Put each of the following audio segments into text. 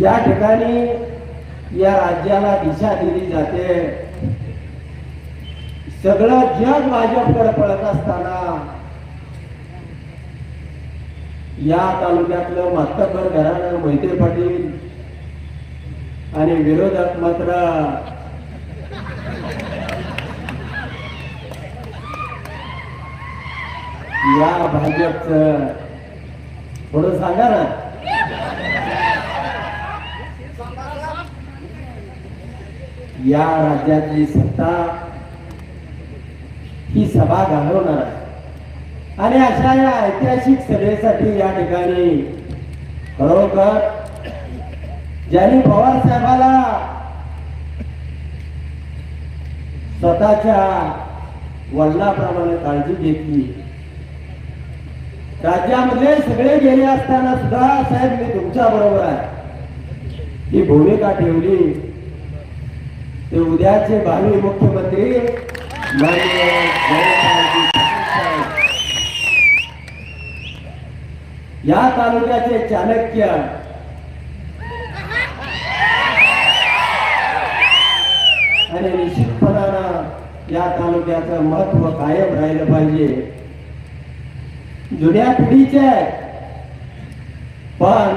या ठिकाणी या राज्याला दिशा दिली जाते. सगळं जग भाजपकडे पळत असताना या तालुक्यातलं मातबर घराणं मैत्री पाटील आणि विरोधक मात्र या भाजपचं. थोडं सांगा ना. या राज्यातली सत्ता ही सभा घालवणार आहे. आणि अशा या ऐतिहासिक सभेसाठी या ठिकाणी खरोखर ज्यांनी पवार साहेबाला स्वतःच्या वडिलाप्रमाणे काळजी घेतली राज्यामध्ये सगळे गेले असताना सुद्धा साहेब मी तुमच्या बरोबर आहे. ही भूमिका ठेवली. ते उद्याचे भावी मुख्यमंत्री या तालुक्याचे चाणक्य आणि निश्चितपणानं या तालुक्याचं महत्त्व कायम राहिलं पाहिजे. जुन्या पिढीचे आहे पण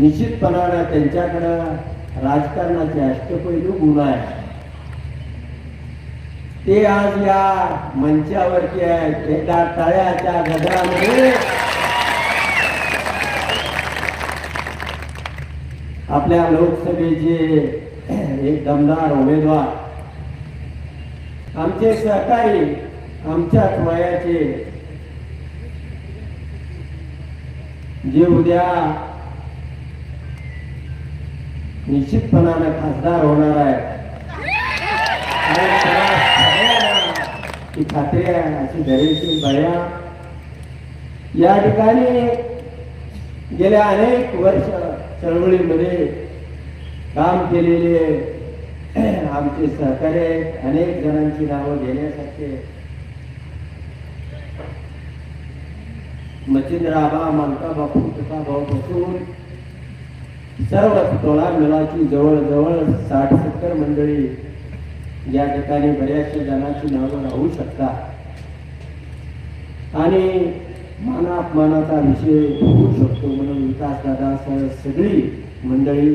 निश्चितपणानं त्यांच्याकडं राजकारणाचे अष्टपैलू गुण आहे ते आज या मंचावरती आहेत. एका तळ्याच्या गजरामध्ये आपल्या लोकसभेचे एक दमदार उमेदवार. आमचे सहकारी आमच्याच वयाचे जे उद्या निश्चितपणानं खासदार होणार आहे. ती ही खात्री आहे अशी धैर्यशील बया या ठिकाणी गेल्या अनेक वर्ष चळवळीमध्ये काम केलेले आमचे सहकारी अनेक जणांची नावं घेण्यासारखे. मच्छिंद्र आबा मालका बापू तथा भाऊ बसून सर्व टोळा मिळाची जवळजवळ साठ सत्तर मंडळी या ठिकाणी बऱ्याचशा जणांची नावं राहू शकतात. आणि मानापमानाचा विषय होऊ शकतो म्हणून विकास दादासह सगळी मंडळी.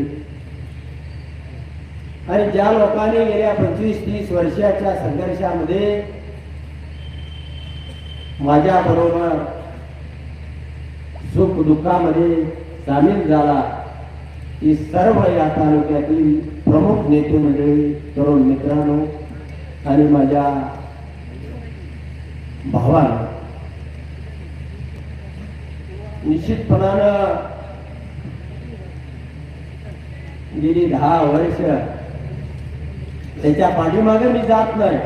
आणि ज्या लोकांनी गेल्या पंचवीस तीस वर्षाच्या संघर्षामध्ये माझ्या बरोबर सुख दुःखामध्ये सामील झाला ही सर्व या तालुक्यातील प्रमुख नेते मंडळी तरुण मित्रांनो आणि माझ्या भावांनो निश्चितपणानं गेली दहा वर्ष त्याच्या पाठीमागे मी जात नाही.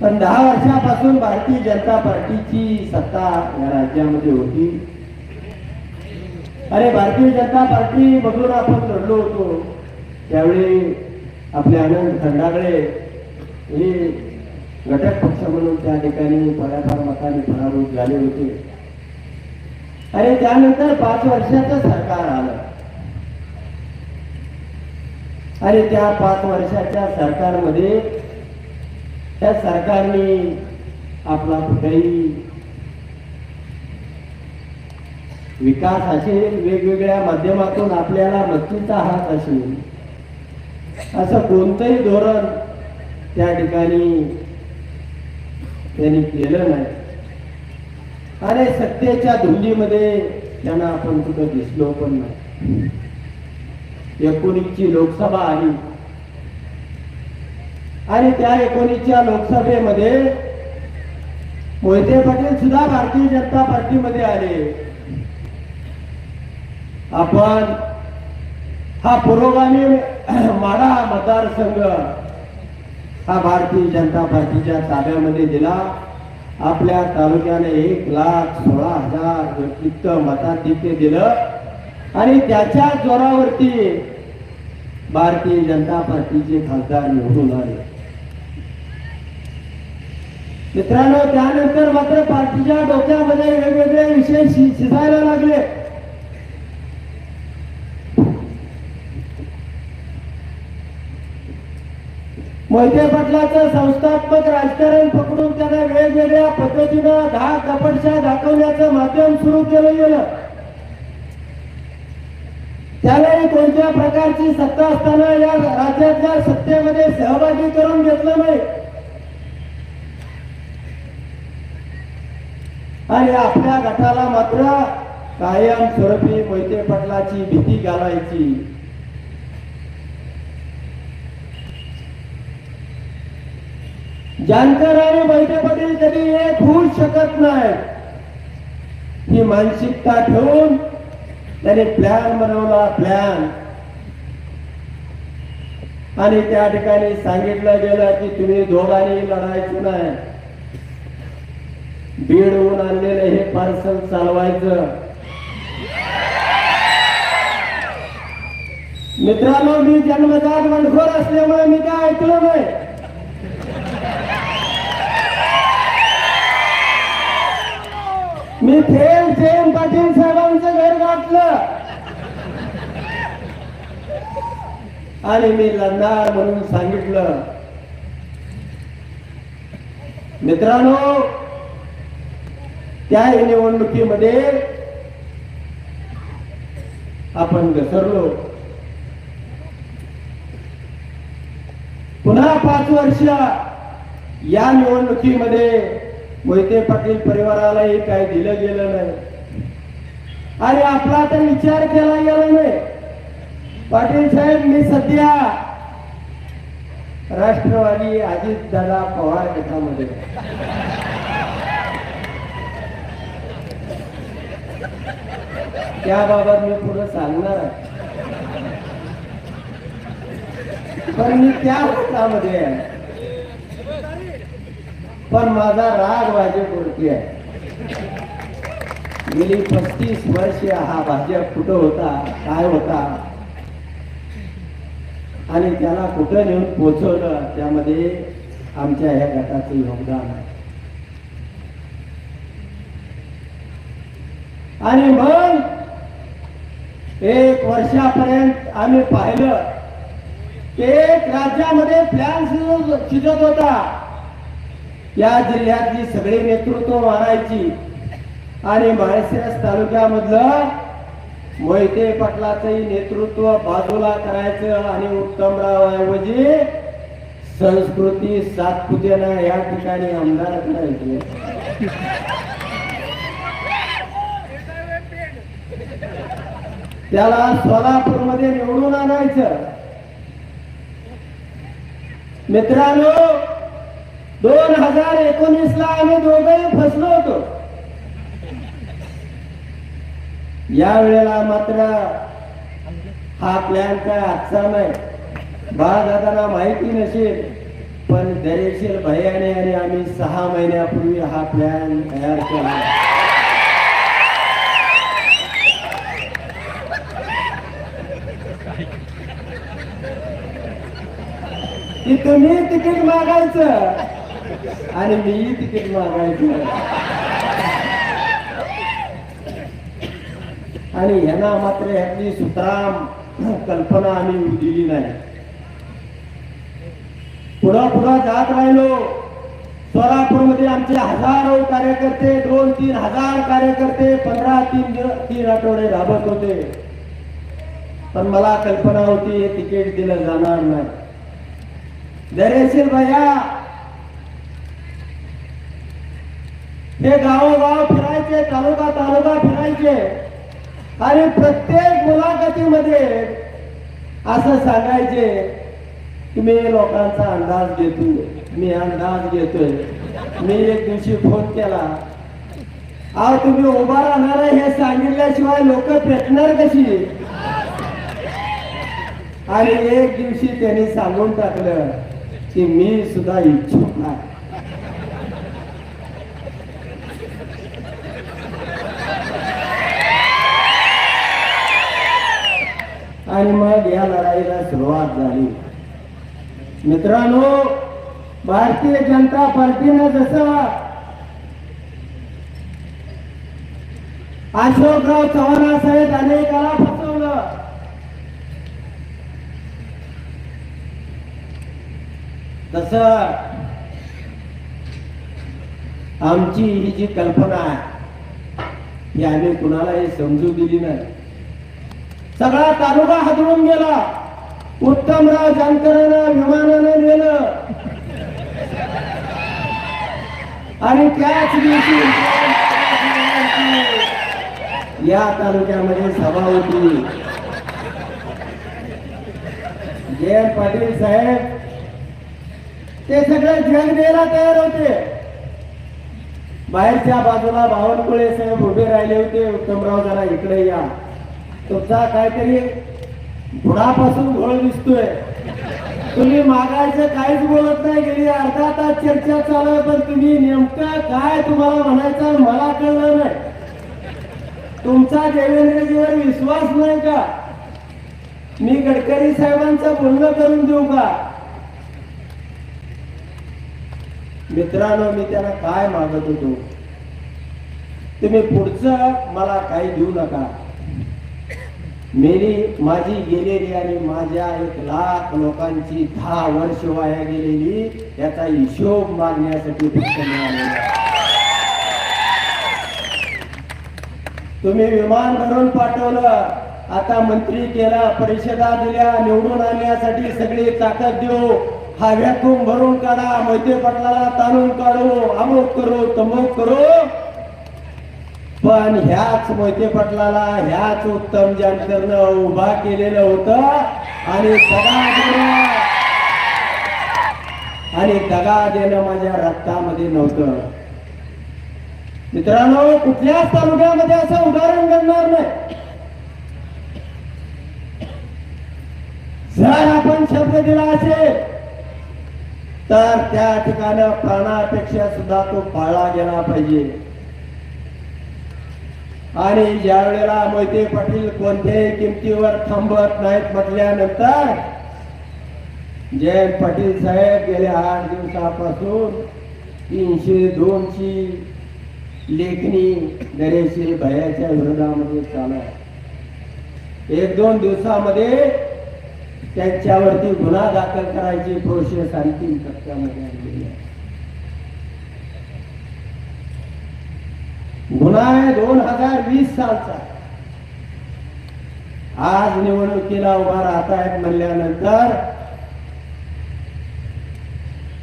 पण दहा वर्षापासून भारतीय जनता पार्टीची सत्ता या राज्यामध्ये होती. अरे भारतीय जनता पार्टी मधून आपण लढलो होतो. त्यावेळी आपले आनंद खंडागळे हे घटक पक्ष म्हणून त्या ठिकाणी थोड्याफार मताने पराभूत झाले होते. आणि त्यानंतर पाच वर्षाचं सरकार आलं. आणि त्या पाच वर्षाच्या सरकारमध्ये त्या सरकारने आपला कुठेही विकास असे वेगवेगळ्या माध्यमातून आपल्याला मदतीचा हात असेल असं कोणतंही धोरण त्या ठिकाणी त्यांनी केलं नाही. अरे सत्तेच्या धुंदीमध्ये त्यांना आपण कुठं दिसलो पण नाही. एकोणीसची लोकसभा आली आणि त्या एकोणीसच्या लोकसभेमध्ये मोहिते पाटील सुद्धा भारतीय जनता पार्टीमध्ये आले. आपण हा पुरोगामी माडा मतदारसंघ हा भारतीय जनता पार्टीच्या ताब्यामध्ये दिला. आपल्या तालुक्याने एक लाख सोळा हजार व्यक्तित्व मताधिक्य दिलं. आणि त्याच्या जोरावरती भारतीय जनता पार्टीचे खासदार निवडून आले. मित्रांनो त्यानंतर मात्र पार्टीच्या डोक्यामध्ये वेगवेगळे विषय शिजायला लागले. मोहिते पाटलाचं संस्थात्मक राजकारण पकडून त्यांना वेगवेगळ्या पद्धतीनं दहा कपडशा दाखवण्याचं माध्यम सुरू केलं गेलं. त्यालाही कोणत्या प्रकारची सत्ता असताना या राज्यातल्या सत्तेमध्ये सहभागी करून घेतलं नाही. आणि आपल्या गटाला मात्र कायम स्वरूपी मोहिते पाटलाची भीती घालायची. जानकर आणि बैठे पाटील कधी एक होऊ शकत नाही. ही मानसिकता ठेवून त्याने प्लॅन बनवला प्लॅन आणि त्या ठिकाणी सांगितलं गेलं की तुम्ही दोघांनी लढायचं नाही. बीडहून आणलेलं हे पार्सल चालवायचं. मित्रांनो मी जन्मजात वंडखोर असल्यामुळे मी काय ऐकलं नाही. मी थेट जयंत पाटील साहेबांचं घर गाठलं. आणि मी लढणार म्हणून सांगितलं. मित्रांनो त्या निवडणुकीमध्ये आपण घसरलो. पुन्हा पाच वर्ष या निवडणुकीमध्ये मोहिते पाटील परिवारालाही काही दिलं गेलं नाही. आणि आपला तर विचार केला गेला नाही. पाटील साहेब मी सध्या राष्ट्रवादी अजित दादा पवार गटामध्ये. त्याबाबत मी पुढे सांगणार आहे. पण मी त्या गटामध्ये आहे. पण माझा राग भाजपवरती आहे. गेली पस्तीस वर्ष हा भाजप कुठं होता काय होता? आणि त्याला कुठं नेऊन पोचवलं त्यामध्ये आमच्या ह्या गटाचं योगदान आहे. आणि मग एक वर्षापर्यंत आम्ही पाहिलं एक राज्यामध्ये प्लॅन शिजत होता. या जिल्ह्यातली सगळी नेतृत्व मारायची. आणि माळशिरस तालुक्यामधलं मोहिते पाटलाचंही नेतृत्व बाजूला करायचं आणि उत्तमराव ऐवजी संस्कृती सातपुतेना या ठिकाणी आमदार करायचे त्याला सोलापूरमध्ये निवडून आणायचं. मित्रांनो दोन हजार एकोणीस ला आम्ही दोघंही फसलो होतो. या वेळेला मात्र हा प्लॅन काय आजचा नाही. बाळदादांना माहिती नसेल पण दरेशील भैयाने आणि आम्ही सहा महिन्यापूर्वी हा प्लॅन तयार केला. तुम्ही तिकीट मागायचं. आणि मी तिकीट मागायचं. आणि ह्यांना मात्र ह्यातली सुतराम कल्पना आम्ही दिली नाही. पुढं पुढं जात राहिलो. सोलापूरमध्ये आमचे हजारो कार्यकर्ते दोन तीन हजार कार्यकर्ते पंधरा तीन तीन आठवडे राबत होते. पण मला कल्पना होती हे तिकीट दिलं जाणार नाही. दरेशील भैया हे गावोगाव फिरायचे तालुका तालुका फिरायचे. आणि प्रत्येक मुलाखतीमध्ये असं सांगायचे की मी लोकांचा अंदाज घेतो मी अंदाज घेतोय. मी एक दिवशी फोन केला. अहो तुम्ही उभा राहणार हे सांगितल्याशिवाय लोक पेटणार कशी? आणि एक दिवशी त्यांनी सांगून टाकलं की मी सुद्धा इच्छुक आहे आणि मग या लढाईला सुरुवात झाली. मित्रांनो भारतीय जनता पार्टीनं जसं अशोकराव चव्हाणासाहेब अनेकाला फसवलं. तस आमची ही जी कल्पना आहे ही आम्ही कुणालाही समजू दिली नाही. सगळा तालुका हादरून गेला. उत्तमराव जानकरांना विमानानं नेलं. आणि त्याच दिवशी या तालुक्यामध्ये सभा होती. जे पाटील साहेब ते सगळे जग द्यायला तयार होते. बाहेरच्या बाजूला बावनकुळे साहेब उभे राहिले होते. उत्तमराव जरा इकडे या. तुमचा काहीतरी बुडापासून घोळ दिसतोय. तुम्ही मागायचं काहीच बोलत नाही गेली अर्धा तास चर्चा चालू आहे पण तुम्ही नेमकं काय तुम्हाला म्हणायचं मला कळलं नाही. तुमचा देवेंद्रजीवर विश्वास नाही का? मी गडकरी साहेबांचं बोलणं करून देऊ का? मित्रांनो मी त्यांना काय मागत होतो? तुम्ही पुढचं मला काही देऊ नका. मेरी माझी गेलेली आणि माझ्या एक लाख लोकांची दहा वर्ष वाया गेलेली याचा हिशोब मागण्यासाठी फक्त तुम्ही विमान भरून पाठवलं आता मंत्री केला परिषदा दिल्या निवडून आणण्यासाठी सगळी ताकद देऊ हा व्याकूम भरून काढा मोहिते पटलाला ताणून काढू अमुक करू तमुक करू. पण ह्याच मोहिते पटलाला ह्याच उत्तम जानकरनं उभा केलेलं होतं. आणि दगा देणं. आणि दगा देणं माझ्या रक्तामध्ये नव्हतं. मित्रांनो कुठल्याच तालुक्यामध्ये असं उदाहरण घडणार नाही. जर आपण शब्द दिला असेल तर त्या ठिकाणी प्राणापेक्षा सुद्धा तो पाळला गेला पाहिजे. आणि ज्या वेळेला मोहिते पाटील कोणत्याही किमतीवर थांबत नाहीत म्हटल्यानंतर जयंत पाटील साहेब गेल्या आठ दिवसापासून तीनशे दोनची लेखणी नरेशील भयाच्या विरोधामध्ये चालू आहे. एक दोन दिवसामध्ये त्यांच्यावरती गुन्हा दाखल करायची प्रोसेस अंतिम टप्प्यामध्ये आणलेली आहे. गुन्हा आहे दोन हजार वीस सालचा. आज निवडणुकीला उभा राहतायत म्हणल्यानंतर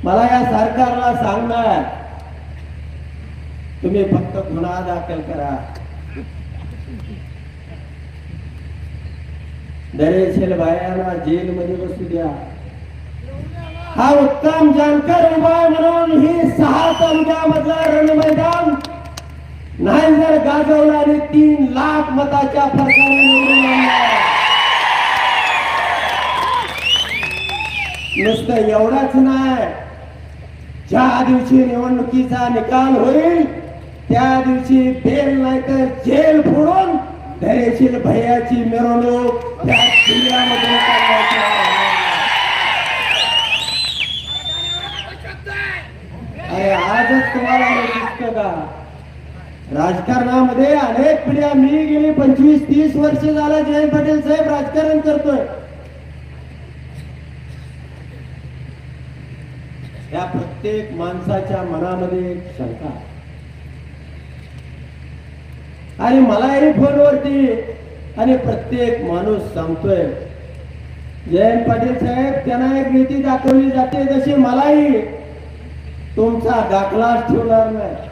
मला या सरकारला सांगणार तुम्ही फक्त गुन्हा दाखल करा. दरेशील बायांना जेलमध्ये बसू द्या. हा उत्तम जानकर उभा म्हणून ही सहा तालुक्यामधला रणमैदान नाही गाजवला आणि तीन लाख मताच्या फरकाने निवडून नुसतं एवढाच नाही. ज्या दिवशी निवडणुकीचा निकाल होईल त्या दिवशी बेल नाही तर जेल फोडून धैर्यशील भैयाची मिरवणूक त्या किल्ल्यामध्ये अरे आजच तुम्हाला हे दिसतं का? राजकारणामध्ये अनेक पिढ्या मी गेली पंचवीस तीस वर्ष झाला जयंत पाटील साहेब राजकारण करतोय. या प्रत्येक माणसाच्या मनामध्ये एक शंका आणि मलाही फोनवरती आणि प्रत्येक माणूस सांगतोय जयंत पाटील साहेब त्यांना एक नीती दाखवली जाते जशी मलाही तुमचा दाखला ठेवणार नाही.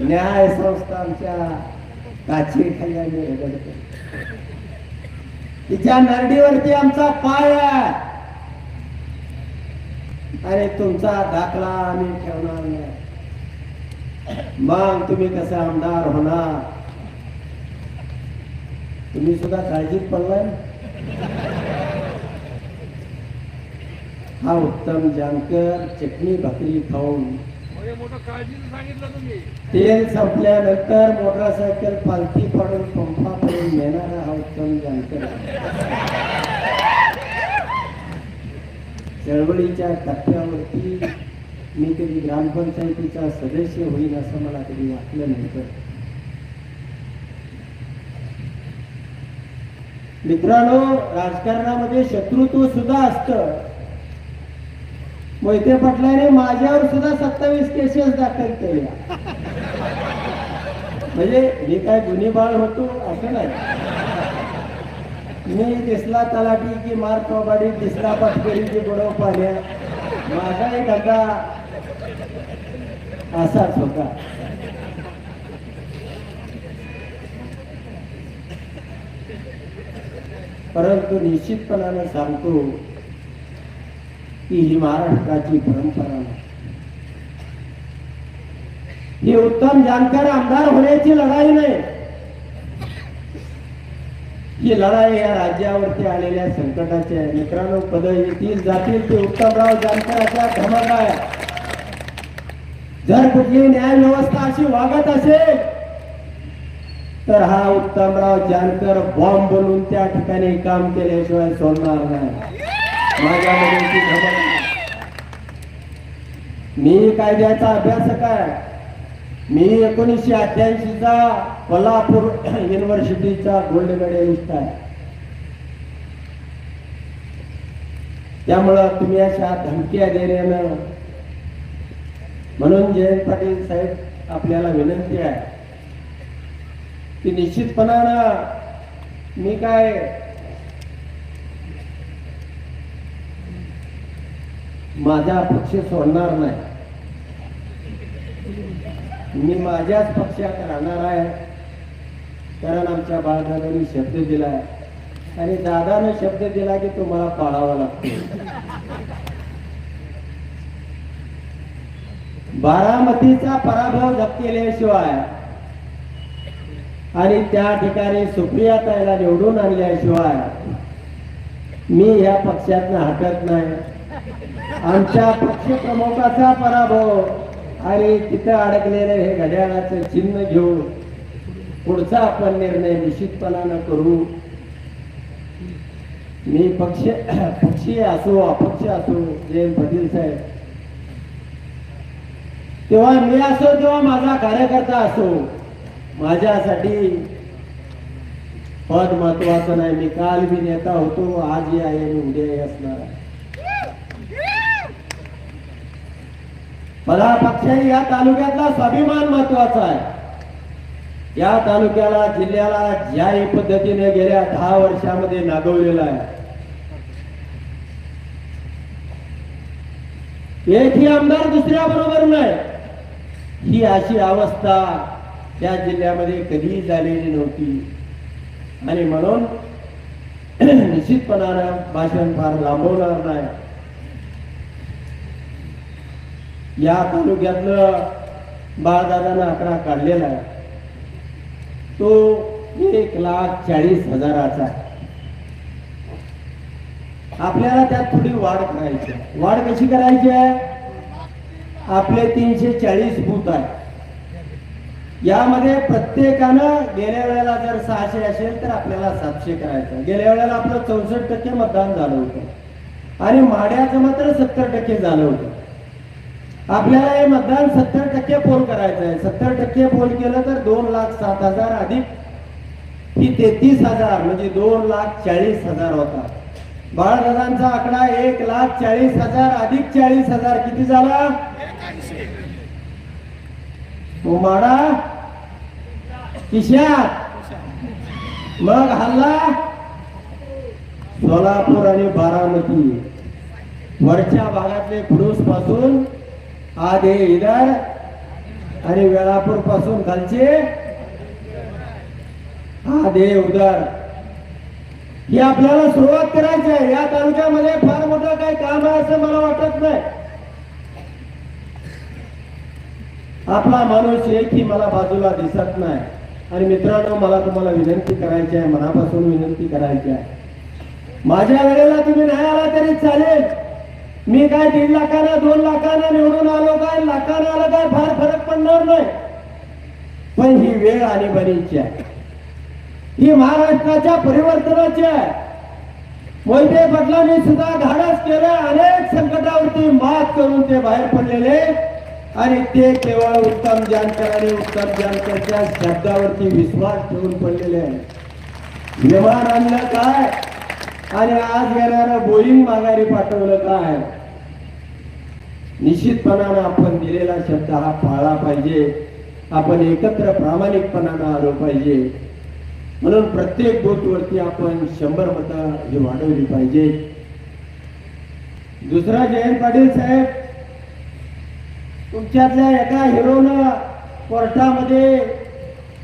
न्याय संस्था आमच्या काची खाली आम्ही तिच्या नरडीवरती आमचा पाय आहे. आणि तुमचा दाखला आम्ही ठेवणार नाही. मग तुम्ही कसं आमदार होणार? तुम्ही सुद्धा काळजीत पडलाय? हा उत्तम जानकर चटणी भाकरी खाऊन तेल संपल्यानंतर मोटरसायकल पालथी पडून पंपाकडून नेणारा हा उत्तम जानकर चळवळीच्या टप्प्यावरती मी कधी ग्रामपंचायतीचा सदस्य होईल असं मला कधी वाटलं नव्हतं. मित्रांनो राजकारणामध्ये शत्रुत्व सुद्धा असतं. मोहिते पटलाने माझ्यावर सुद्धा सत्तावीस केसेस दाखल केल्या. म्हणजे मी काय गुन्हे बाळ होतो असं नाही. मी दिसला तलाठी की मार कबाडी दिसला पटकरी की बडव पाण्या. माझा एक धंदा असाच होता. परंतु निश्चितपणानं सांगतो की ही महाराष्ट्राची परंपरा नाही. ही उत्तम जानकर आमदार होण्याची लढाई नाही. ही लढाई या राज्यावरती आलेल्या संकटाची आहे. मित्रांनो पद येतील जातील ते उत्तमराव जानकराच्या घमंड आहे. जर कुठली न्याय व्यवस्था अशी वागत असेल तर हा उत्तमराव जानकर बॉम्ब बनवून त्या ठिकाणी काम केल्याशिवाय सोडणार नाही. माझ्यामध्ये मी कायद्याचा अभ्यासक आहे मी एकोणीसशे अठ्ठ्याऐंशीचा कोल्हापूर युनिव्हर्सिटीचा गोल्ड मेडलिस्ट आहे. त्यामुळं तुम्ही अशा धमक्या देण्यानं म्हणून जयंत पाटील साहेब आपल्याला विनंती आहे. की निश्चितपणानं मी काय माझा पक्ष सोडणार नाही. मी माझ्याच पक्षात राहणार आहे. कारण आमच्या बाळदादांनी शब्द दिलाय आणि दादानं शब्द दिला की तुम्हाला पाळावा लागतो. बारामतीचा पराभव केल्याशिवाय आणि त्या ठिकाणी सुप्रिया ताईला निवडून आणल्याशिवाय मी या पक्षातनं हटत नाही. आमच्या पक्ष प्रमुखाचा पराभव. आणि तिथं अडकलेलं हे घड्याळाचं चिन्ह घेऊन पुढचा आपण निर्णय निश्चितपणानं करू. मी पक्ष पक्षीय असो अपक्ष असो जयंत पाटील साहेब. तेव्हा मी असो किंवा माझा कार्यकर्ता असो माझ्यासाठी पद महत्वाचं नाही. मी काल मी नेता होतो आजही आहे मी उद्याही असणार आहे. मला पक्षाही या तालुक्यातला स्वाभिमान महत्त्वाचा आहे. या तालुक्याला जिल्ह्याला ज्याही पद्धतीने गेल्या दहा वर्षामध्ये नागवलेला आहे. एकही आमदार दुसऱ्या बरोबर नाही. ही अशी अवस्था त्या जिल्ह्यामध्ये कधीही झालेली नव्हती. आणि म्हणून निश्चितपणानं भाषण फार लांबवणार नाही. या तालुक्यातलं बाळदादानं आकडा काढलेला आहे. तो एक लाख चाळीस हजाराचा आहे. आपल्याला त्यात थोडी वाढ करायची आहे. वाढ कशी करायची आहे? आपले तीनशे चाळीस बूथ आहे यामध्ये प्रत्येकानं गेल्या वेळेला जर सहाशे असेल तर आपल्याला सातशे करायचं गेल्या वेळेला आपलं चौसष्ट टक्के मतदान झालं होतं. आणि माड्याचं मात्र सत्तर टक्के झालं होतं. आपल्याला हे मतदान सत्तर टक्के पोल करायचं आहे सत्तर टक्के पोल केलं तर दोन लाख सात हजार अधिक. ही तेहतीस हजार म्हणजे दोन लाख चाळीस हजार होता. बाळदादांचा आकडा एक लाख चाळीस हजार अधिक चाळीस हजार. किती झाला? उमाडा? किशात? मग हल्ला? सोलापूर आणि बारामती. वरच्या भागातले खुडूसपासून आधे इधर। आणि वेळापूरपासून खालचे। दे उदर ही आपल्याला सुरुवात करायची आहे. या तालुक्यामध्ये फार मोठं काही काम आहे असं मला वाटत नाही. आपला माणूस एकही मला बाजूला दिसत नाही. आणि मित्रांनो मला तुम्हाला विनंती करायची आहे मनापासून विनंती करायची आहे. माझ्या वेळेला तुम्ही नाही आला तरी चालेल. मी काय दीड लाखानं दोन लाखानं निवडून आलो काय? लाखानं आलं काय? फार फरक पडणार नाही. पण ही वेळ आणीबाणीची आहे. ही महाराष्ट्राच्या परिवर्तनाची आहे. मोहिते पाटलांनी सुद्धा धाडस केलं अनेक संकटावरती मात करून ते बाहेर पडलेले. आणि ते केवळ उत्तम जानकर आणि उत्तम जानकरच्या शब्दावरती विश्वास ठेवून पडलेले आहे विमान आणलं काय? आणि आज येणारं बोईंग माघारी पाठवलं काय? निश्चितपणानं आपण दिलेला शब्द हा पाळला पाहिजे. आपण एकत्र प्रामाणिकपणानं आलो पाहिजे. म्हणून प्रत्येक बूथवरती आपण शंभर मतं ही वाढवली पाहिजे. दुसरा जयंत पाटील साहेब तुमच्यातल्या एका हिरोनं कोर्टामध्ये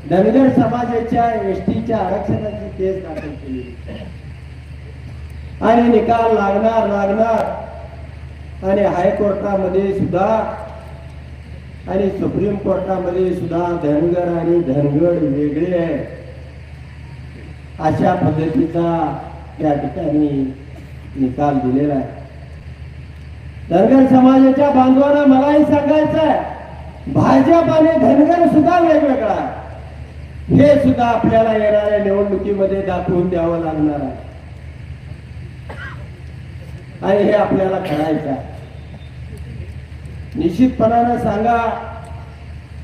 धनगर समाजाच्या एसटीच्या आरक्षणाची केस दाखल केली. आणि निकाल लागणार लागणार. आणि हायकोर्टामध्ये सुद्धा आणि सुप्रीम कोर्टामध्ये सुद्धा धनगर आणि धनगड वेगळे आहे. अशा पद्धतीचा त्या ठिकाणी निकाल दिलेला आहे. धनगर समाजाच्या बांधवांना मलाही सांगायचं आहे भाजप आणि धनगर सुद्धा वेगवेगळा हे सुद्धा आपल्याला येणाऱ्या निवडणुकीमध्ये दाखवून द्यावं लागणार आहे. आणि हे आपल्याला करायचं आहे निश्चितपणानं सांगा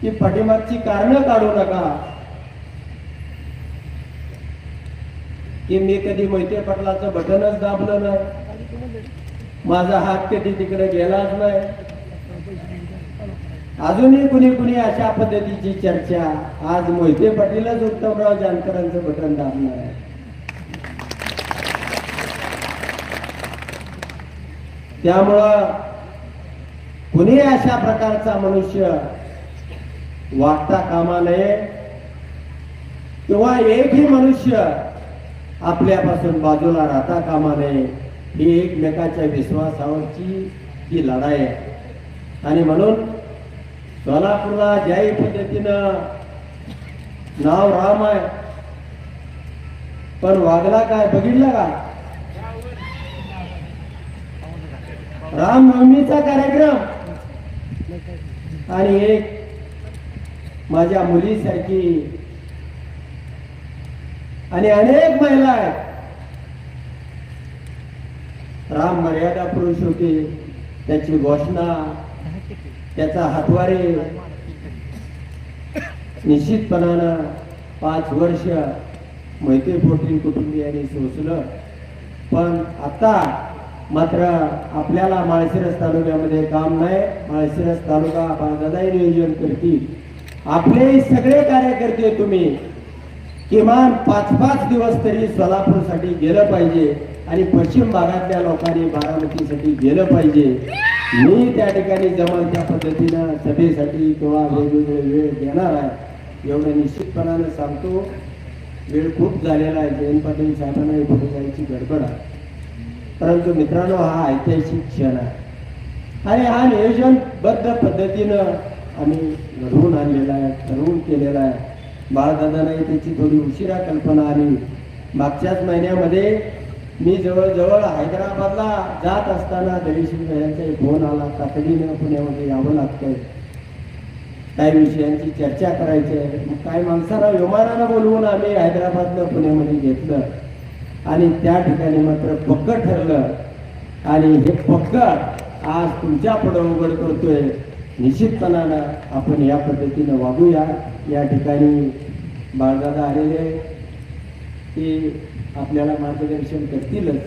की पाठीमागची कारणं काढू नका. की मी कधी मैत्री पटलाचं बटनच दाबलं नाही. माझा हात कधी तिकडे गेलाच नाही. अजूनही कुणी कुणी अशा पद्धतीची चर्चा. आज मोहिते पाटीलच उत्तमराव जानकरांचं बटन दाबणार आहे. त्यामुळं कुणी अशा प्रकारचा मनुष्य वागता कामा नये किंवा एकही मनुष्य आपल्यापासून बाजूला राहता कामा नये ही एकमेकाच्या विश्वासावरची ही लढाई आहे. आणि म्हणून सोलापूरला ज्याही पद्धतीनं नाव राम आहे पण वागला काय बघितलं का? रामनवमीचा कार्यक्रम. आणि एक माझ्या मुलीसारखी आणि अनेक महिला आहेत. राम मर्यादा पुरुष होते. त्याची घोषणा त्याचा हातवारे निश्चितपणानं पाच वर्ष मैत्री पोटी कुटुंबियांनी सोसलं. पण आता मात्र आपल्याला माळशिरस तालुक्यामध्ये काम नाही. माळशिरस तालुका बाळदादाही नियोजन करतील. आपले सगळे कार्यकर्ते तुम्ही किमान पाच पाच दिवस तरी सोलापूरसाठी गेलं पाहिजे आणि पश्चिम भागातल्या लोकांनी बारामतीसाठी गेलं पाहिजे. मी त्या ठिकाणी जमल त्या पद्धतीनं सभेसाठी किंवा वेगवेगळे वेळ देणार आहे. एवढं निश्चितपणानं सांगतो. वेळ खूप झालेला आहे. जयंत पाटील साहेबांना पुढे जायची गडबड आहे. परंतु मित्रांनो हा ऐतिहासिक क्षण आहे. आणि हा नियोजनबद्ध पद्धतीनं आम्ही घडवून आणलेला आहे ठरवून केलेला आहे. बाळदादांनाही त्याची थोडी उशिरा कल्पना आली. मागच्याच महिन्यामध्ये मी जवळजवळ हैदराबादला जात असताना दरीशिंग यांचा एक फोन आला. तातडीनं पुण्यामध्ये यावं लागतंय. काही विषयांची चर्चा करायची आहे. मग काही माणसाला विमानानं बोलवून आम्ही हैदराबादनं पुण्यामध्ये घेतलं. आणि त्या ठिकाणी मात्र पक्क ठरलं. आणि हे पक्क आज तुमच्या पुढं उघड करतोय. निश्चितपणानं आपण या पद्धतीनं वागूया. या ठिकाणी बाळदादा आलेले ते आपल्याला मार्गदर्शन करतीलच.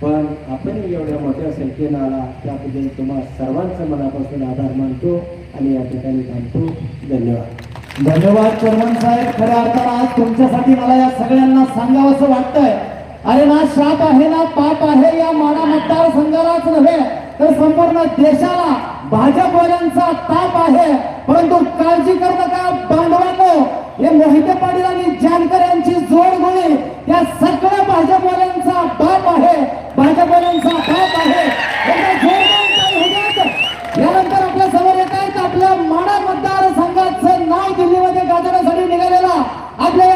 पण आपण एवढ्या मोठ्या संख्येनं आला. त्याबद्दल तुम्हा सर्वांचं मनापासून आभार मानतो आणि या ठिकाणी थांबतो. धन्यवाद. धन्यवाद चर्मन साहेब. खऱ्या अर्थानं आज तुमच्यासाठी मला या सगळ्यांना सांगावंसं वाटतंय. अरे ना शाप आहे ना पाप आहे या माडा मतदारसंघालाच नव्हे तर संपूर्ण देशाला भाजपवाल्यांचा ताप आहे. परंतु काळजी करू नका बांधवांनो? हे मोहिते पाटील आणि जानकर यांची जोड गोळी या सगळ्या भाजपवाल्यांचा बाप आहे. भाजपवाल्यांचा बाप आहे. यानंतर आपल्यासमोर येत आहेत आपल्या माडा मतदारसंघाचं नाव दिल्लीमध्ये गाजवण्यासाठी निघालेला आपल्या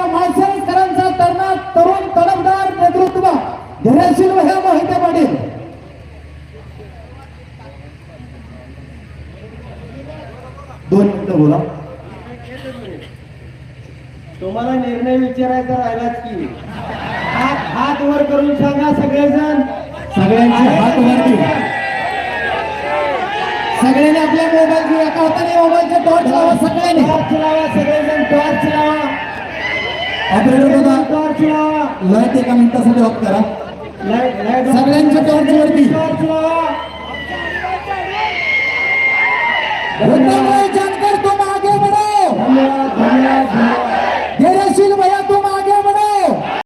धैर्यशील हे मोहिते पाटील दोन मिनिटं बोला. तुम्हाला निर्णय विचारायचा राहिलाच की. हात हात वर करून सांगा सगळेजण. सगळ्यांचे हात वरती सगळ्यांनी आपल्या मोबाईलची एका हाताने मोबाईलचे टॉर्च लावा सगळ्यांनी. टॉर्च लावा सगळेजण टॉर्च लावा. ऑपरेटर टॉर्च लावा. लाइट एका मिनिटासाठी ऑफ करा. सगळ्यांच्या टॉर्चवरती.